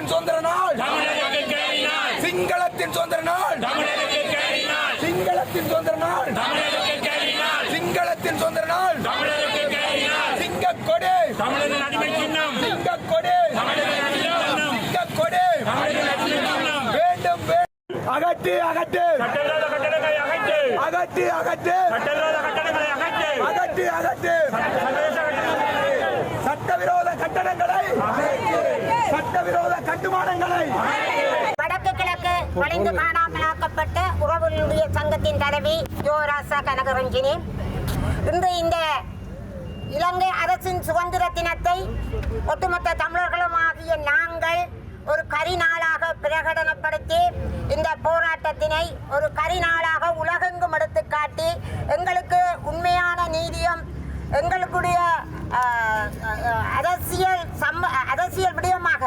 சிங்களத்தின் சுதந்திர நாள். சிங்களத்தின் சுதந்திர நாள். சிங்களத்தின் சுதந்திர நாள். சிங்களத்தின் சுதந்திர நாள். சிங்க கொடே சிங்க கொடே சிங்க அகட்டு அகட்டு அகட்டு அகட்டு அகட்டு அகட்டு கட்டுமானங்களை வடக்கு கிழக்கு வளைந்து காணாமலாக்கப்பட்ட உறவுகளுடைய சங்கத்தின் தலைவி ஜோராசா கனகரஞ்சினி. இன்று இந்த இலங்கை அரசின் சுதந்திர தினத்தை ஒட்டுமொத்த தமிழர்களும் ஆகிய நாங்கள் ஒரு கரிநாளாக பிரகடனப்படுத்தி இந்த போராட்டத்தினை ஒரு கரிநாளாக உலகெங்கும் எடுத்து காட்டி எங்களுக்கு உண்மையான நீதியும் ஆஹ், அரசியல் சம்ம அரசியல் விடயமாக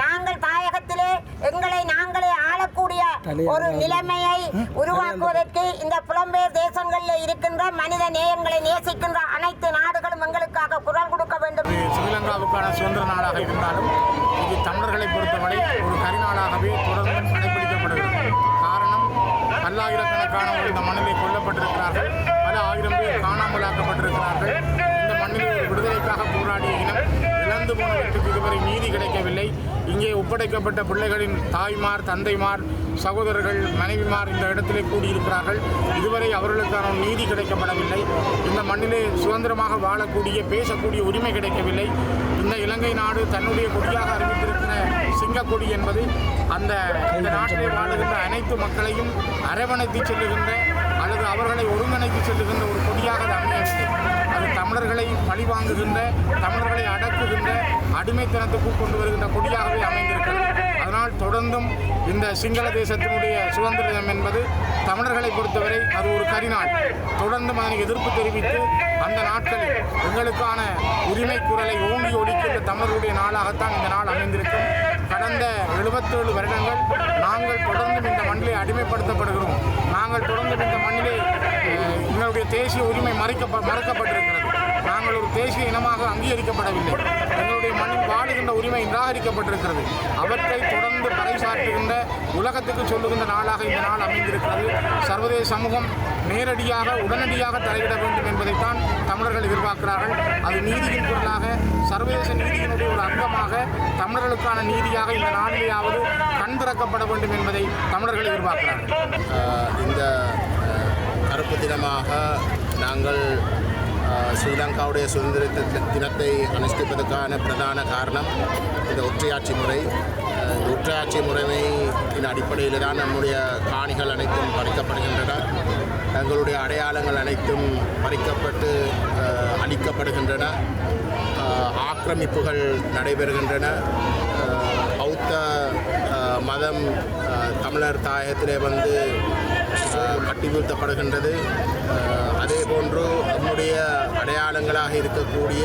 நாங்கள் தாயகத்திலே எங்களை நாங்களே ஆளக்கூடிய ஒரு நிலைமையை உருவாக்குவதற்கு இந்த புலம்பெயர் தேசங்களில் இருக்கின்ற மனித நேயங்களை நேசிக்கின்ற அனைத்து நாடுகளும் எங்களுக்காக குரல் கொடுக்க வேண்டும். ஸ்ரீலங்காவுக்கான சுதந்திர நாடாக இருந்தாலும் இது தமிழர்களை பொறுத்தவரை ஒரு கரிநாளாகவே தொடர்ந்து கடைபிடிக்கப்படுகிறது. காரணம் பல்லாயிரக்கணக்கானவர்கள் இந்த மண்ணிலே கொல்லப்பட்டிருக்கிறார்கள். பல ஆயிரம் பேர் காணாமலாக்கப்பட்டிருக்கிறார்கள் இந்த மண்ணிலே ஒரு விடுதலைக்காக போராடிய இனம் இழந்து போனவற்றுக்கு இதுவரை நீதி கிடைக்கவில்லை. இங்கே ஒப்படைக்கப்பட்ட பிள்ளைகளின் தாய்மார் தந்தைமார் சகோதரர்கள் மனைவிமார் இந்த இடத்திலே கூடியிருக்கிறார்கள். இதுவரை அவர்களுக்கான நீதி கிடைக்கப்படவில்லை. இந்த மண்ணிலே சுதந்திரமாக வாழக்கூடிய பேசக்கூடிய உரிமை கிடைக்கவில்லை. இந்த இலங்கை நாடு தன்னுடைய கொடியாக அறிவித்திருக்கிற சிங்கக்கொடி என்பது அந்த இந்த நாட்டிலே வாழுகின்ற அனைத்து மக்களையும் அரவணைத்து செல்லுகின்ற அல்லது அவர்களை ஒருங்கிணைத்து செல்லுகின்ற ஒரு கொடியாக அது அமையவில்லை. தமிழர்களை பழிவாங்குகின்ற தமிழர்களை அடக்குகின்ற அடிமைத்தனத்துக்கு கொண்டு வருகின்ற கொடியாகவே அமைந்திருக்கிறது. அதனால் தொடர்ந்தும் இந்த சிங்கள தேசத்தினுடைய சுதந்திர தினம் என்பது தமிழர்களை பொறுத்தவரை அது ஒரு கரிநாள். தொடர்ந்தும் அதனை எதிர்ப்பு தெரிவித்து அந்த நாட்களில் எங்களுக்கான உரிமை குரலை ஓங்கி ஒழிக்கின்ற தமிழருடைய நாளாகத்தான் இந்த நாள் அமைந்திருக்கும். கடந்த எழுபத்தேழு வருடங்கள் நாங்கள் தொடர்ந்தும் இந்த மண்ணிலே அடிமைப்படுத்தப்படுகிறோம். நாங்கள் தொடர்ந்தும் இந்த மண்ணிலே எங்களுடைய தேசிய உரிமை மறைக்க மறக்கப்பட்டிருக்கிறது. நாங்கள் ஒரு தேசிய இனமாக அங்கீகரிக்கப்படவில்லை. எங்களுடைய மண்ணில் வாழுகின்ற உரிமை நிராகரிக்கப்பட்டிருக்கிறது. அவற்றை தொடர்ந்து பறைசாற்றுகின்ற உலகத்துக்கு சொல்லுகின்ற நாளாக இந்த நாள் அமைந்திருக்கிறது. சர்வதேச சமூகம் நேரடியாக உடனடியாக தலையிட வேண்டும் என்பதைத்தான் தமிழர்கள் எதிர்பார்க்கிறார்கள். அது நீதியின் பொருளாக சர்வதேச நீதியினுடைய ஒரு அங்கமாக தமிழர்களுக்கான நீதியாக இந்த நாளிலேயாவது கண் திறக்கப்பட வேண்டும் என்பதை தமிழர்கள் எதிர்பார்க்கிறார்கள். இந்த கருப்பு தினமாக நாங்கள் ஸ்ரீலங்காவுடைய சுதந்திர தி- தினத்தை அனுஷ்டிப்பதற்கான பிரதான காரணம் இந்த ஒற்றையாட்சி முறை. இந்த ஒற்றையாட்சி முறைமையின் அடிப்படையில் தான் நம்முடைய காணிகள் அனைத்தும் பறிக்கப்படுகின்றன. தங்களுடைய அடையாளங்கள் அனைத்தும் பறிக்கப்பட்டு அளிக்கப்படுகின்றன ஆக்கிரமிப்புகள் நடைபெறுகின்றன. பௌத்த மதம் தமிழர் தாயகத்திலே வந்து கட்டி வீழ்த்தப்படுகின்றது அதே போன்று நம்முடைய அடையாளங்களாக இருக்கக்கூடிய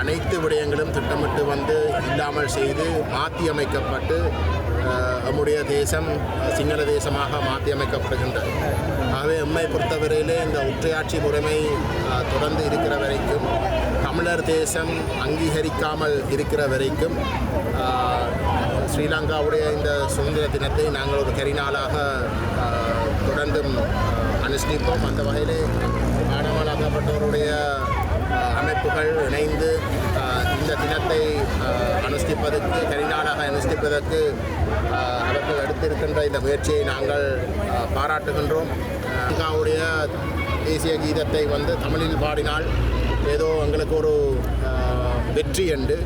அனைத்து விடயங்களும் திட்டமிட்டு வந்து இல்லாமல் செய்து மாற்றி அமைக்கப்பட்டு நம்முடைய தேசம் சிங்கள தேசமாக மாற்றி அமைக்கப்படுகின்றது. ஆகவே எம்மை பொறுத்தவரையிலே இந்த ஒற்றையாட்சி முறைமை தொடர்ந்து இருக்கிற வரைக்கும் தமிழர் தேசம் அங்கீகரிக்காமல் இருக்கிற வரைக்கும் ஸ்ரீலங்காவுடைய இந்த சுதந்திர தினத்தை நாங்கள் ஒரு கரிநாளாக தொடர்ந்தும் அனுஷ்டிப்போம் அந்த வகையிலே காணாமலாக்கப்பட்டவருடைய அமைப்புகள் இணைந்து இந்த தினத்தை அனுஷ்டிப்பதற்கு கரிநாளாக அனுஷ்டிப்பதற்கு அவர்கள் எடுத்திருக்கின்ற இந்த முயற்சியை நாங்கள் பாராட்டுகின்றோம். ஸ்ரீலங்காவுடைய தேசிய கீதத்தை வந்து தமிழில் பாடினால் ஏதோ எங்களுக்கு ஒரு வெற்றி என்று.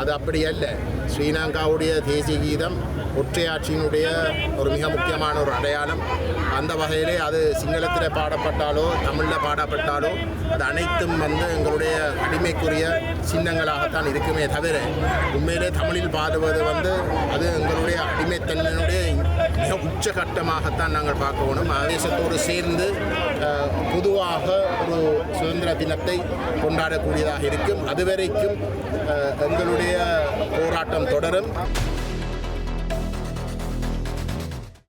அது அப்படி அல்ல. ஸ்ரீலங்காவுடைய தேசிய கீதம் ஒற்றையாட்சியினுடைய ஒரு மிக முக்கியமான ஒரு அடையாளம். அந்த வகையிலே அது சிங்களத்தில் பாடப்பட்டாலோ தமிழில் பாடப்பட்டாலோ அது அனைத்தும் வந்து எங்களுடைய அடிமைக்குரிய சின்னங்களாகத்தான் இருக்குமே தவிர உண்மையிலே தமிழில் பாடுவது வந்து அது எங்களுடைய அடிமைத்தன்மையினுடைய மிக உச்சகட்டமாகத்தான் நாங்கள் பார்க்கணும் ஆவேசத்தோடு சேர்ந்து பொதுவாக ஒரு சுதந்திர தினத்தை கொண்டாடக்கூடியதாக இருக்கும். அதுவரைக்கும் எங்களுடைய போராட்டம் தொடரும்.